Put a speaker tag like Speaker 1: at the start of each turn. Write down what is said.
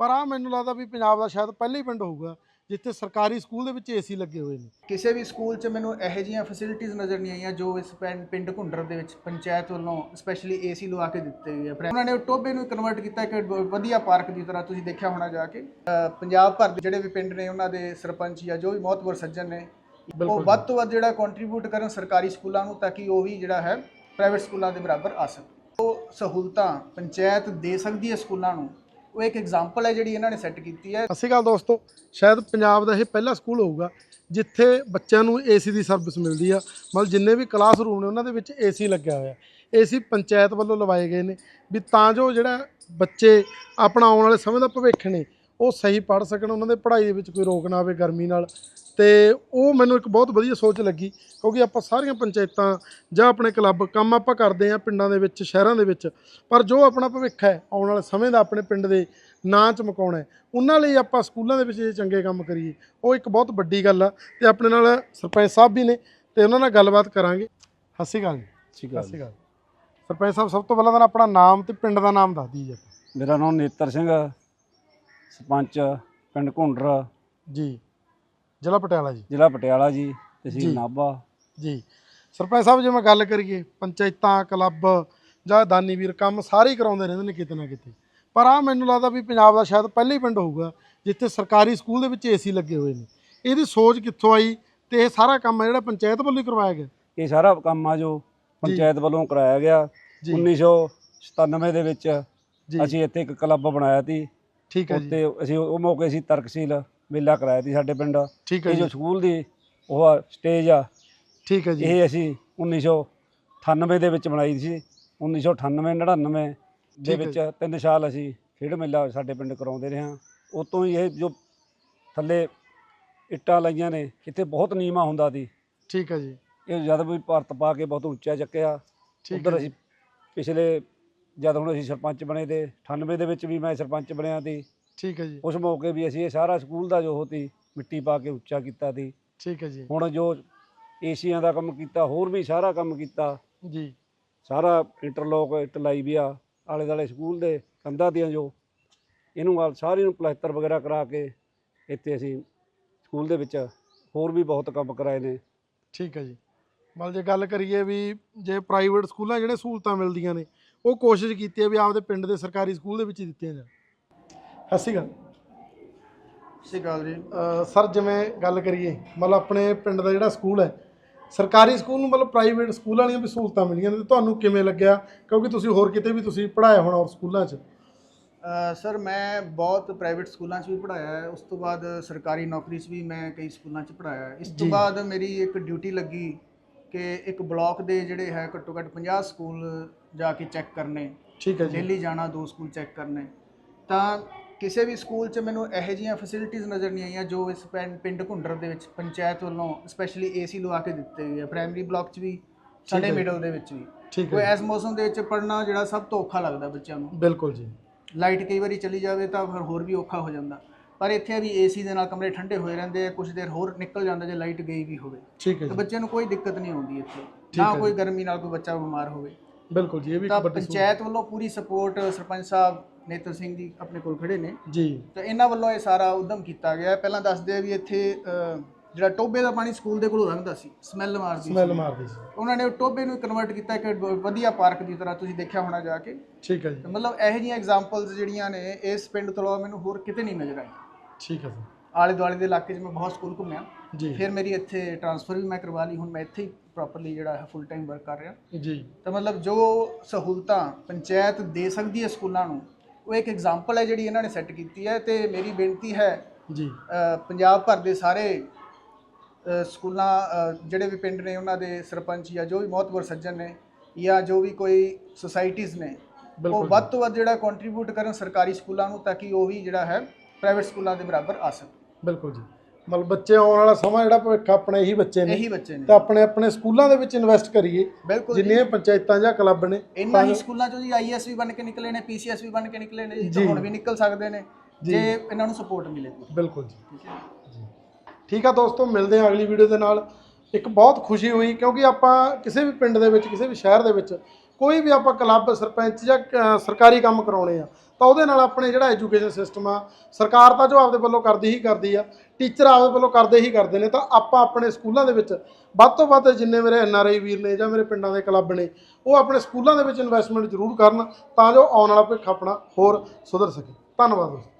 Speaker 1: ਪਰ ਆ ਮੈਨੂੰ ਲੱਗਦਾ ਵੀ ਪੰਜਾਬ ਦਾ ਸ਼ਾਇਦ ਪਹਿਲਾ ਹੀ ਪਿੰਡ ਹੋਊਗਾ ਜਿੱਥੇ ਸਰਕਾਰੀ ਸਕੂਲ ਦੇ ਵਿੱਚ ਏਸੀ ਲੱਗੇ ਹੋਏ ਨੇ।
Speaker 2: ਕਿਸੇ ਵੀ ਸਕੂਲ 'ਚ ਮੈਨੂੰ ਇਹੋ ਜਿਹੀਆਂ ਫੈਸਿਲਿਟੀਆਂ ਨਜ਼ਰ ਨਹੀਂ ਆਈਆਂ ਜੋ ਇਸ ਪਿੰ- ਪਿੰਡ ਘੁੰਡਰ ਦੇ ਵਿੱਚ ਪੰਚਾਇਤ ਵੱਲੋਂ ਸਪੈਸ਼ਲੀ ਏਸੀ ਲਵਾ ਕੇ ਦਿੱਤੇ ਗਏ ਆ। ਉਹਨਾਂ ਨੇ ਉਹ ਟੋਬੇ ਨੂੰ ਕਨਵਰਟ ਕੀਤਾ ਇੱਕ ਵਧੀਆ ਪਾਰਕ ਦੀ ਤਰ੍ਹਾਂ ਤੁਸੀਂ ਦੇਖਿਆ ਹੋਣਾ ਜਾ ਕੇ। ਅ, ਪੰਜਾਬ ਭਰ ਦੇ ਜਿਹੜੇ ਵੀ ਪਿੰਡ ਨੇ ਉਹਨਾਂ ਦੇ ਸਰਪੰਚ ਜਾਂ ਜੋ ਵੀ ਮਹਤਵਰ ਸੱਜਣ ਨੇ ਉਹ ਵੱਧ ਤੋਂ ਵੱਧ ਜਿਹੜਾ ਕੰਟਰੀਬਿਊਟ ਕਰਨ ਸਰਕਾਰੀ ਸਕੂਲਾਂ ਨੂੰ ਤਾਂ ਕਿ ਉਹ ਵੀ ਜਿਹੜਾ ਹੈ ਪ੍ਰਾਈਵੇਟ ਸਕੂਲਾਂ ਦੇ ਬਰਾਬਰ ਆ ਸਕਣ। ਉਹ ਸਹੂਲਤਾਂ ਪੰਚਾਇਤ ਦੇ ਸਕਦੀ ਹੈ ਸਕੂਲਾਂ ਨੂੰ ਉਹ ਇੱਕ ਐਗਜ਼ਾਮਪਲ ਹੈ ਜਿਹੜੀ ਇਹਨਾਂ ਨੇ ਸੈੱਟ ਕੀਤੀ ਹੈ।
Speaker 1: ਸਤਿ ਸ਼੍ਰੀ ਅਕਾਲ ਦੋਸਤੋ, ਸ਼ਾਇਦ ਪੰਜਾਬ ਦਾ ਇਹ ਪਹਿਲਾ ਸਕੂਲ ਹੋਊਗਾ, ਜਿੱਥੇ ਬੱਚਿਆਂ ਨੂੰ ਏਸੀ ਦੀ ਸਰਵਿਸ ਮਿਲਦੀ ਆ। ਮਤਲਬ ਜਿੰਨੇ ਵੀ ਕਲਾਸਰੂਮ ਨੇ, ਉਹਨਾਂ ਦੇ ਵਿੱਚ ਏਸੀ ਲੱਗਿਆ ਹੋਇਆ। ਏਸੀ ਪੰਚਾਇਤ ਵੱਲੋਂ ਲਵਾਏ ਗਏ ਨੇ, ਵੀ ਤਾਂ ਜੋ ਜਿਹੜਾ ਬੱਚੇ ਆਪਣਾ ਆਉਣ ਵਾਲੇ ਸਮੇਂ ਦਾ ਭਵਿੱਖ ਨੇ, ਉਹ ਸਹੀ ਪੜ੍ਹ ਸਕਣ, ਉਹਨਾਂ ਦੇ ਪੜ੍ਹਾਈ ਦੇ ਵਿੱਚ ਕੋਈ ਰੋਕ ਨਾ ਆਵੇ ਗਰਮੀ ਨਾਲ। ਤੇ ਉਹ ਮੈਨੂੰ ਇੱਕ ਬਹੁਤ ਵਧੀਆ ਸੋਚ ਲੱਗੀ ਕਿਉਂਕਿ ਆਪਾਂ ਸਾਰੀਆਂ ਪੰਚਾਇਤਾਂ ਜਾਂ ਆਪਣੇ ਕਲੱਬ ਕੰਮ ਆਪਾਂ ਕਰਦੇ ਆ ਪਿੰਡਾਂ ਦੇ ਵਿੱਚ ਸ਼ਹਿਰਾਂ ਦੇ ਵਿੱਚ ਪਰ ਜੋ ਆਪਣਾ ਭਵਿੱਖ ਹੈ ਆਉਣ ਵਾਲੇ ਸਮੇਂ ਦਾ ਆਪਣੇ ਪਿੰਡ ਦੇ ਨਾਂ ਚਮਕਾਉਣਾ ਹੈ ਉਹਨਾਂ ਲਈ ਆਪਾਂ ਸਕੂਲਾਂ ਦੇ ਵਿੱਚ ਜੇ ਚੰਗੇ ਕੰਮ ਕਰੀਏ ਉਹ ਇੱਕ ਬਹੁਤ ਵੱਡੀ ਗੱਲ ਆ ਤੇ ਆਪਣੇ ਨਾਲ ਸਰਪੰਚ ਸਾਹਿਬ ਵੀ ਨੇ ਤੇ ਉਹਨਾਂ ਨਾਲ ਗੱਲਬਾਤ ਕਰਾਂਗੇ। ਸਤਿ ਸ਼੍ਰੀ ਅਕਾਲ ਜੀ।
Speaker 3: ਠੀਕ
Speaker 1: ਸਤਿ ਸ਼੍ਰੀ ਅਕਾਲ। ਸਰਪੰਚ ਸਾਹਿਬ ਸਭ ਤੋਂ ਪਹਿਲਾਂ ਤਾਂ ਆਪਣਾ ਨਾਮ ਤੇ ਪਿੰਡ ਦਾ ਨਾਮ ਦੱਸ ਦਈਏ। ਆਪਾਂ
Speaker 3: ਮੇਰਾ ਨਾਮ ਨੇਤਰ ਸਿੰਘ ਸਰਪੰਚ ਪਿੰਡ ਘੁੰਡਰ।
Speaker 1: ਜੀ। ਜ਼ਿਲ੍ਹਾ ਪਟਿਆਲਾ ਜੀ।
Speaker 3: ਜ਼ਿਲ੍ਹਾ ਪਟਿਆਲਾ ਜੀ
Speaker 1: ਜੀ।
Speaker 3: ਤਹਿਸੀਲ ਨਾਭਾ।
Speaker 1: ਜੀ। ਸਰਪੰਚ ਸਾਹਿਬ ਜਿਵੇਂ ਗੱਲ ਕਰੀਏ ਪੰਚਾਇਤਾਂ ਕਲੱਬ ਜਾਂ ਦਾਨੀ ਵੀਰ ਕੰਮ ਸਾਰੇ ਹੀ ਕਰਾਉਂਦੇ ਰਹਿੰਦੇ ਨੇ ਕਿਤੇ ਨਾ ਕਿਤੇ। ਪਰ ਆ ਮੈਨੂੰ ਲੱਗਦਾ ਵੀ ਪੰਜਾਬ ਦਾ ਸ਼ਾਇਦ ਪਹਿਲਾ ਹੀ ਪਿੰਡ ਹੋਊਗਾ ਜਿੱਥੇ ਸਰਕਾਰੀ ਸਕੂਲ ਦੇ ਵਿੱਚ ਏਸੀ ਲੱਗੇ ਹੋਏ ਨੇ। ਇਹਦੀ ਸੋਚ ਕਿੱਥੋਂ ਆਈ ਤੇ ਇਹ ਸਾਰਾ ਕੰਮ ਹੈ ਜਿਹੜਾ ਪੰਚਾਇਤ ਵੱਲੋਂ ਹੀ ਕਰਵਾਇਆ ਗਿਆ?
Speaker 3: ਇਹ ਸਾਰਾ ਕੰਮ ਆ ਜੋ ਪੰਚਾਇਤ ਵੱਲੋਂ ਕਰਾਇਆ ਗਿਆ।
Speaker 1: ਜੀ।
Speaker 3: 1997 ਦੇ ਵਿੱਚ
Speaker 1: ਜੀ।
Speaker 3: ਅਸੀਂ ਇੱਥੇ ਇੱਕ ਕਲੱਬ ਬਣਾਇਆ ਸੀ।
Speaker 1: ਠੀਕ ਹੈ ਜੀ।
Speaker 3: ਉੱਤੇ ਅਸੀਂ ਉਹ ਮੌਕੇ ਸੀ ਤਰਕਸ਼ੀਲ। ਮੇਲਾ ਕਰਾਇਆ ਸੀ ਸਾਡੇ ਪਿੰਡ।
Speaker 1: ਠੀਕ ਹੈ
Speaker 3: ਇਹ ਜੋ
Speaker 1: ਜੀ।
Speaker 3: ਸਕੂਲ ਦੀ ਉਹ ਸਟੇਜ ਆ।
Speaker 1: ਠੀਕ ਹੈ ਜੀ।
Speaker 3: ਇਹ ਅਸੀਂ 1998 ਦੇ ਵਿੱਚ ਬਣਾਈ ਸੀ। 1998 99
Speaker 1: ਠੀਕ
Speaker 3: ਦੇ
Speaker 1: ਹੈ
Speaker 3: ਵਿੱਚ ਤਿੰਨ ਸਾਲ ਅਸੀਂ ਖੇਡ ਮੇਲਾ ਸਾਡੇ ਪਿੰਡ ਕਰਾਉਂਦੇ ਰਹੇ ਹਾਂ। ਉਤੋਂ ਹੀ ਇਹ ਜੋ ਥੱਲੇ ਇੱਟਾਂ ਲਾਈਆਂ ਨੇ ਇੱਥੇ ਬਹੁਤ ਨੀਵਾਂ ਹੁੰਦਾ ਸੀ।
Speaker 1: ਠੀਕ ਹੈ ਜੀ।
Speaker 3: ਇਹ ਜਦ ਵੀ ਭਰਤ ਪਾ ਕੇ ਬਹੁਤ ਉੱਚਾ ਚੱਕਿਆ
Speaker 1: ਠੀਕ
Speaker 3: ਉਧਰ
Speaker 1: ਹੈ
Speaker 3: ਅਸੀਂ ਪਿਛਲੇ ਜਦ ਹੁਣ ਅਸੀਂ ਸਰਪੰਚ ਬਣੇ ਤੇ 98 ਦੇ ਵਿੱਚ ਵੀ ਮੈਂ ਸਰਪੰਚ ਬਣਿਆ ਸੀ।
Speaker 1: ਠੀਕ ਹੈ ਜੀ।
Speaker 3: ਉਸ ਮੌਕੇ ਵੀ ਅਸੀਂ ਇਹ ਸਾਰਾ ਸਕੂਲ ਦਾ ਜੋ ਹੋਤੀ ਮਿੱਟੀ ਪਾ ਕੇ ਉੱਚਾ ਕੀਤਾ ਸੀ।
Speaker 1: ਠੀਕ ਹੈ ਜੀ।
Speaker 3: ਹੁਣ ਜੋ ਏਸੀਆਂ ਦਾ ਕੰਮ ਕੀਤਾ ਹੋਰ ਵੀ ਸਾਰਾ ਕੰਮ ਕੀਤਾ।
Speaker 1: ਜੀ।
Speaker 3: ਸਾਰਾ ਇੰਟਰਲੋਕ ਇੱਟ ਲਾਈ ਵੀ ਆ ਆਲੇ ਦਾਲੇ ਸਕੂਲ ਦੇ ਕੰਧਾਂ ਦੀਆਂ ਜੋ ਇਹਨੂੰ ਗੱਲ ਸਾਰੀ ਨੂੰ ਪਲਸਤਰ ਵਗੈਰਾ ਕਰਾ ਕੇ ਇੱਥੇ ਅਸੀਂ ਸਕੂਲ ਦੇ ਵਿੱਚ ਹੋਰ ਵੀ ਬਹੁਤ ਕੰਮ ਕਰਾਏ ਨੇ।
Speaker 1: ਠੀਕ ਹੈ ਜੀ। ਮਤਲਬ ਜੇ ਗੱਲ ਕਰੀਏ ਵੀ ਜੇ ਪ੍ਰਾਈਵੇਟ ਸਕੂਲਾਂ ਜਿਹੜੇ ਸਹੂਲਤਾਂ ਮਿਲਦੀਆਂ ਨੇ ਉਹ ਕੋਸ਼ਿਸ਼ ਕੀਤੀ ਹੈ ਵੀ ਆਪਦੇ ਪਿੰਡ ਦੇ ਸਰਕਾਰੀ ਸਕੂਲ ਦੇ ਵਿੱਚ ਦਿੱਤੀਆਂ ਜਾਣ। ਸਤਿ ਸ਼੍ਰੀ ਅਕਾਲ।
Speaker 2: ਸਤਿ ਸ਼੍ਰੀ ਅਕਾਲ ਜੀ।
Speaker 1: ਸਰ ਜਿਵੇਂ ਗੱਲ ਕਰੀਏ ਮਤਲਬ ਆਪਣੇ ਪਿੰਡ ਦਾ ਜਿਹੜਾ ਸਕੂਲ ਹੈ ਸਰਕਾਰੀ ਸਕੂਲ ਨੂੰ ਮਤਲਬ ਪ੍ਰਾਈਵੇਟ ਸਕੂਲ ਵਾਲੀਆਂ ਵੀ ਸਹੂਲਤਾਂ ਮਿਲੀਆਂ ਨੇ ਤੇ ਤੁਹਾਨੂੰ ਕਿਵੇਂ ਲੱਗਿਆ? ਕਿਉਂਕਿ ਤੁਸੀਂ ਹੋਰ ਕਿਤੇ ਵੀ ਤੁਸੀਂ ਪੜ੍ਹਾਇਆ ਹੋਣਾ ਹੋਰ ਸਕੂਲਾਂ 'ਚ।
Speaker 2: ਅ, ਸਰ ਮੈਂ ਬਹੁਤ ਪ੍ਰਾਈਵੇਟ ਸਕੂਲਾਂ 'ਚ ਵੀ ਪੜ੍ਹਾਇਆ ਹੈ ਉਸ ਤੋਂ ਬਾਅਦ ਸਰਕਾਰੀ ਨੌਕਰੀ 'ਚ ਵੀ ਮੈਂ ਕਈ ਸਕੂਲਾਂ 'ਚ ਪੜ੍ਹਾਇਆ ਹੈ। ਇਸ ਤੋਂ। ਬਾਅਦ ਮੇਰੀ ਇੱਕ ਡਿਊਟੀ ਲੱਗੀ ਕਿ ਇੱਕ ਬਲਾਕ ਦੇ ਜਿਹੜੇ ਹੈ ਘੱਟੋ ਘੱਟ 50 ਸਕੂਲ ਜਾ ਕੇ ਚੈੱਕ ਕਰਨੇ।
Speaker 1: ਠੀਕ ਹੈ ਜੀ।
Speaker 2: ਡੇਲੀ ਜਾਣਾ ਦੋ ਸਕੂਲ ਚੈੱਕ ਕਰਨੇ। ਤਾਂ ਕਿਸੇ ਵੀ ਸਕੂਲ 'ਚ ਮੈਨੂੰ ਇਹੋ ਜਿਹੀਆਂ ਫੈਸਿਲਿਟੀਆਂ ਨਜ਼ਰ ਨਹੀਂ ਆਈਆਂ ਜੋ ਇਸ ਪਿੰ- ਪਿੰਡ ਘੁੰਡਰ ਦੇ ਵਿੱਚ ਪੰਚਾਇਤ ਵੱਲੋਂ ਸਪੈਸ਼ਲੀ ਏਸੀ ਲਵਾ ਕੇ ਦਿੱਤੇ ਗਏ ਆ। ਪ੍ਰਾਇਮਰੀ ਬਲਾਕ 'ਚ ਵੀ ਸਾਡੇ
Speaker 1: ਹੈ।
Speaker 2: ਮਿਡਲ ਦੇ ਵਿੱਚ ਵੀ।
Speaker 1: ਠੀਕ
Speaker 2: ਕੋਈ
Speaker 1: ਹੈ
Speaker 2: ਇਸ ਮੌਸਮ ਦੇ ਵਿੱਚ ਪੜ੍ਹਨਾ ਜਿਹੜਾ ਸਭ ਤੋਂ ਔਖਾ ਲੱਗਦਾ ਬੱਚਿਆਂ ਨੂੰ।
Speaker 1: ਬਿਲਕੁਲ ਜੀ।
Speaker 2: ਲਾਈਟ ਕਈ ਵਾਰੀ ਚਲੀ ਜਾਵੇ ਤਾਂ ਫਿਰ ਹੋਰ ਵੀ ਔਖਾ ਹੋ ਜਾਂਦਾ। ਪਰ ਇੱਥੇ ਵੀ ਏਸੀ ਦੇ ਨਾਲ ਕਮਰੇ ਠੰਡੇ ਹੋਏ ਰਹਿੰਦੇ ਆ ਕੁਝ ਦੇਰ ਹੋਰ ਨਿਕਲ ਜਾਂਦਾ ਜੇ ਲਾਈਟ ਗਈ ਵੀ ਹੋਵੇ।
Speaker 1: ਠੀਕ ਹੈ
Speaker 2: ਤਾਂ
Speaker 1: ਜੀ।
Speaker 2: ਬੱਚਿਆਂ ਨੂੰ ਕੋਈ ਦਿੱਕਤ ਨਹੀਂ ਆਉਂਦੀ ਇੱਥੇ।
Speaker 1: ਠੀਕ
Speaker 2: ਨਾ
Speaker 1: ਹੈ
Speaker 2: ਕੋਈ। ਗਰਮੀ ਨਾਲ ਕੋਈ ਬੱਚਾ ਬਿਮਾਰ ਹੋਵੇ।
Speaker 1: ਬਿਲਕੁਲ ਜੀ ਇਹ ਵੀ
Speaker 2: ਤਾਂ
Speaker 1: ਇੱਕ ਵੱਡੀ ਸਹੂਲਤ
Speaker 2: ਪੰਚਾਇਤ ਵੱਲੋਂ ਪੂਰੀ ਸਪੋਰਟ ਸਰਪੰਚ ਸਾਹਿਬ ਨੇਤਰ ਸਿੰਘ ਜੀ ਆਪਣੇ ਕੋਲ ਖੜੇ ਨੇ।
Speaker 1: ਜੀ।
Speaker 2: ਤਾਂ ਇਹਨਾਂ ਵੱਲੋਂ ਇਹ ਸਾਰਾ ਉਦਮ ਕੀਤਾ ਗਿਆ। ਹੈ। ਪਹਿਲਾਂ ਦੱਸਦੇ ਆ ਵੀ ਇੱਥੇ ਜਿਹੜਾ ਟੋਬੇ ਦਾ ਪਾਣੀ ਸਕੂਲ ਦੇ ਕੋਲੋਂ ਲੰਘਦਾ ਸੀ ਸਮੈਲ ਮਾਰਦੀ
Speaker 1: ਸਮੈਲ ਮਾਰਦੀ ਸੀ।
Speaker 2: ਉਹਨਾਂ ਨੇ ਉਹ ਟੋਬੇ ਨੂੰ ਕਨਵਰਟ ਕੀਤਾ ਇੱਕ ਵਧੀਆ ਪਾਰਕ ਦੀ ਤਰ੍ਹਾਂ ਤੁਸੀਂ ਦੇਖਿਆ ਹੋਣਾ ਜਾ ਕੇ।
Speaker 1: ਠੀਕ ਹੈ ਜੀ।
Speaker 2: ਤਾਂ ਮਤਲਬ ਇਹੋ ਜਿਹੀਆਂ ਐਗਜ਼ਾਮਪਲਸ ਜਿਹੜੀਆਂ ਨੇ ਇਸ ਪਿੰਡ ਤੋਂ ਇਲਾਵਾ ਮੈਨੂੰ ਹੋਰ ਕਿਤੇ ਨਹੀਂ ਨਜ਼ਰ ਆਈਆਂ।
Speaker 1: ਠੀਕ ਹੈ ਸਰ।
Speaker 2: ਆਲੇ ਦੁਆਲੇ ਦੇ ਇਲਾਕੇ 'ਚ ਮੈਂ ਬਹੁਤ ਸਕੂਲ ਘੁੰਮਿਆ।
Speaker 1: ਜੀ।
Speaker 2: ਫਿਰ ਮੇਰੀ ਇੱਥੇ ਟਰਾਂਸਫਰ ਵੀ ਮੈਂ ਕਰਵਾ ਲਈ ਹੁਣ ਮੈਂ ਇੱਥੇ ਹੀ। ਪ੍ਰੋਪਰਲੀ ਜਿਹੜਾ ਹੈ ਫੁੱਲ ਟਾਈਮ ਵਰਕ ਕਰ ਰਿਹਾ।
Speaker 1: ਜੀ।
Speaker 2: ਤਾਂ ਮਤਲਬ ਜੋ ਸਹੂਲਤਾਂ ਪੰਚਾਇਤ ਦੇ ਸਕਦੀ ਹੈ ਸਕੂਲਾਂ ਨੂੰ ਉਹ ਇੱਕ ਐਗਜ਼ਾਮਪਲ ਹੈ ਜਿਹੜੀ ਇਹਨਾਂ ਨੇ ਸੈੱਟ ਕੀਤੀ ਹੈ ਤੇ ਮੇਰੀ ਬੇਨਤੀ ਹੈ
Speaker 1: ਜੀ।
Speaker 2: ਪੰਜਾਬ ਭਰ ਦੇ ਸਾਰੇ ਸਕੂਲਾਂ ਜਿਹੜੇ ਵੀ ਪਿੰਡ ਨੇ ਉਹਨਾਂ ਦੇ ਸਰਪੰਚ ਜਾਂ ਜੋ ਵੀ ਮਹਤਵਰ ਸੱਜਣ ਨੇ ਜਾਂ ਜੋ ਵੀ ਕੋਈ ਸੁਸਾਇਟੀਆਂ ਨੇ ਉਹ ਵੱਧ ਤੋਂ ਵੱਧ ਜਿਹੜਾ ਕੰਟਰੀਬਿਊਟ ਕਰਨ ਸਰਕਾਰੀ ਸਕੂਲਾਂ ਨੂੰ ਤਾਂ ਕਿ ਉਹ ਵੀ ਜਿਹੜਾ ਹੈ ਪ੍ਰਾਈਵੇਟ ਸਕੂਲਾਂ ਦੇ ਬਰਾਬਰ ਆ ਸਕਣ।
Speaker 1: ਬਿਲਕੁਲ ਜੀ। ਮਤਲਬ ਬੱਚੇ ਆਉਣ ਵਾਲਾ ਸਮਾਂ ਜਿਹੜਾ ਭਵਿੱਖ ਆਪਣੇ ਇਹੀ ਬੱਚੇ ਨੇ
Speaker 2: ਇਹੀ ਬੱਚੇ ਨੇ
Speaker 1: ਤਾਂ ਆਪਣੇ ਆਪਣੇ ਸਕੂਲਾਂ ਦੇ ਵਿੱਚ ਇਨਵੈਸਟ ਕਰੀਏ
Speaker 2: ਬਿਲਕੁਲ ਜੀ।
Speaker 1: ਜਿੰਨੀਆਂ ਪੰਚਾਇਤਾਂ ਜਾਂ ਕਲੱਬ ਨੇ
Speaker 2: ਇਹਨਾਂ ਹੀ ਸਕੂਲਾਂ ਚੋਂ ਜੀ ਆਈਐਸ ਵੀ ਬਣ ਕੇ ਨਿਕਲੇ ਨੇ ਪੀਸੀਐਸ ਵੀ ਬਣ ਕੇ ਨਿਕਲੇ ਨੇ ਜੀ ਤਾਂ
Speaker 1: ਜੀ।
Speaker 2: ਹੁਣ ਵੀ ਨਿਕਲ ਸਕਦੇ ਨੇ ਜੀ। ਇਹਨਾਂ ਨੂੰ ਸਪੋਰਟ ਮਿਲੇ ਤਾਂ।
Speaker 1: ਬਿਲਕੁਲ ਜੀ
Speaker 2: ਠੀਕ ਹੈ
Speaker 1: ਜੀ ਠੀਕ ਆ ਦੋਸਤੋ ਮਿਲਦੇ ਹਾਂ ਅਗਲੀ ਵੀਡੀਓ ਦੇ ਨਾਲ ਇੱਕ ਬਹੁਤ ਖੁਸ਼ੀ ਹੋਈ ਕਿਉਂਕਿ ਆਪਾਂ ਕਿਸੇ ਵੀ ਪਿੰਡ ਦੇ ਵਿੱਚ ਕਿਸੇ ਵੀ ਸ਼ਹਿਰ ਦੇ ਵਿੱਚ ਕੋਈ ਵੀ ਆਪਾਂ ਕਲੱਬ ਸਰਪੰਚ ਜਾਂ ਅ, ਸਰਕਾਰੀ ਕੰਮ ਕਰਾਉਣੇ ਆ ਤਾਂ ਉਹਦੇ ਨਾਲ ਆਪਣੇ ਜਿਹੜਾ ਐਜੂਕੇਸ਼ਨ ਸਿਸਟਮ ਆ ਸਰਕਾਰ ਤਾਂ ਜੋ ਆਪਦੇ ਵੱਲੋਂ ਕਰਦੀ ਹੀ ਕਰਦੀ ਆ ਟੀਚਰ ਆਪਦੇ ਵੱਲੋਂ ਕਰਦੇ ਹੀ ਕਰਦੇ ਨੇ ਤਾਂ ਆਪਾਂ ਆਪਣੇ ਸਕੂਲਾਂ ਦੇ ਵਿੱਚ ਵੱਧ ਤੋਂ ਵੱਧ ਜਿੰਨੇ ਮੇਰੇ ਐਨਆਰਆਈ ਵੀਰ ਨੇ ਜਾਂ ਮੇਰੇ ਪਿੰਡਾਂ ਦੇ ਕਲੱਬ ਨੇ ਉਹ ਆਪਣੇ ਸਕੂਲਾਂ ਦੇ ਵਿੱਚ ਇਨਵੈਸਟਮੈਂਟ ਜ਼ਰੂਰ ਕਰਨ ਤਾਂ ਜੋ ਆਉਣ ਵਾਲਾ ਭਵਿੱਖ ਆਪਣਾ ਹੋਰ ਸੁਧਰ ਸਕੇ। ਧੰਨਵਾਦ। ਦੋਸਤੋ